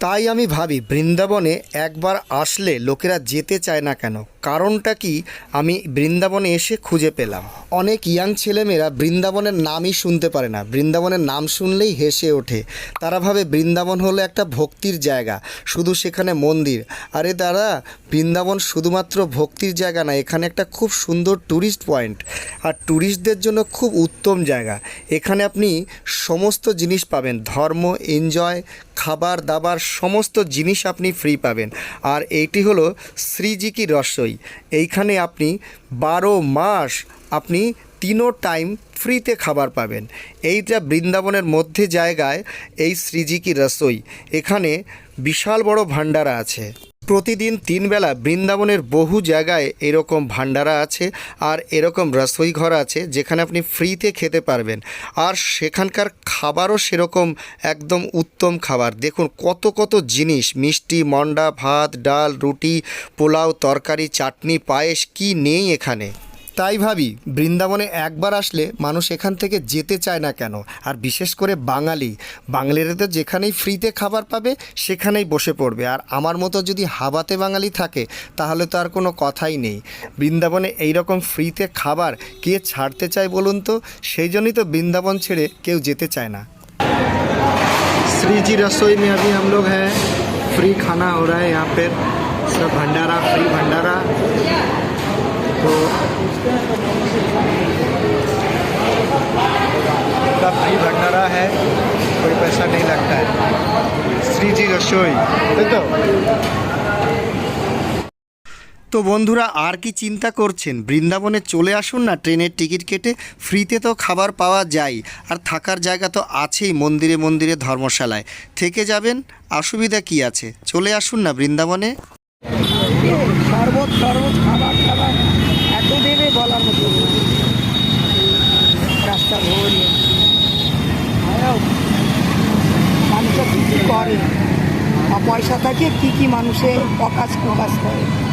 তাই আমি ভাবি বৃন্দাবনে একবার আসলে লোকেরা যেতে চায় না কেন। কারণটা কি? আমি বৃন্দাবনে এসে খুঁজে পেলাম। অনেক ইয়াং ছেলেমেয়েরা বৃন্দাবনের নামই শুনতে পারে না। বৃন্দাবনের নাম শুনলেই হেসে ওঠে। তারা ভাবে বৃন্দাবন হলো একটা ভক্তির জায়গা, শুধু সেখানে মন্দির। আরে দাদা, বৃন্দাবন শুধুমাত্র ভক্তির জায়গা না, এখানে একটা খুব সুন্দর ট্যুরিস্ট পয়েন্ট আর ট্যুরিস্টদের জন্য খুব উত্তম জায়গা। এখানে আপনি সমস্ত জিনিস পাবেন। ধর্ম এনজয় খাবার দাবার সমস্ত জিনিস আপনি ফ্রি পাবেন। আর এইটি হলো শ্রীজি কি রসই এইখানে আপনি বারো মাস আপনি তিনও টাইম ফ্রিতে খাবার পাবেন। এইটা বৃন্দাবনের মধ্যে জায়গায় এই শ্রীজিকি রসই, এখানে বিশাল বড় ভান্ডারা আছে। প্রতিদিন তিনবেলা বৃন্দাবনের বহু জায়গায় এরকম ভান্ডারা আছে আর এরকম রসোই ঘর আছে যেখানে আপনি ফ্রিতে খেতে পারবেন। আর সেখানকার খাবারও সেরকম একদম উত্তম খাবার। দেখুন কত কত জিনিস, মিষ্টি, মন্ডা, ভাত, ডাল, রুটি, পোলাও, তরকারি, চাটনি, পায়েস, কি নেই এখানে। তাই ভাবি বৃন্দাবনে একবার আসলে মানুষ এখান থেকে যেতে চায় না কেন আর বিশেষ করে বাঙালি বাঙালিরা তো যেখানেই ফ্রিতে খাবার পাবে সেখানেই বসে পড়বে আর আমার মতো যদি হাবাতে বাঙালি থাকে তাহলে তো আর কোনো কথাই নেই বৃন্দাবনে এই রকম ফ্রিতে খাবার কে ছাড়তে চায় বলুন তো সেই জন্যই তো বৃন্দাবন ছেড়ে কেউ যেতে চায় না श्री जी रसोई में अभी हम लोग हैं फ्री खाना हो रहा है यहाँ पे सब भंडारा फ्री भंडारा तो का फ्री भंडारा है कोई पैसा नहीं लगता है श्री जी रसोई তাই তো তো বন্ধুরা আর কি চিন্তা করছেন বৃন্দাবনে চলে আসুন না ট্রেনের টিকিট কেটে ফ্রিতে তো খাবার পাওয়া যায় আর থাকার জায়গা তো আছেই মন্দিরে মন্দিরে ধর্মশালায় থেকে যাবেন অসুবিধা কি আছে চলে আসুন না বৃন্দাবনে শরবত শরবত খাবার খাবার এত দেবে বলার মতো পয়সা থাকে কি কি মানুষের প্রকাশ প্রকাশ করে।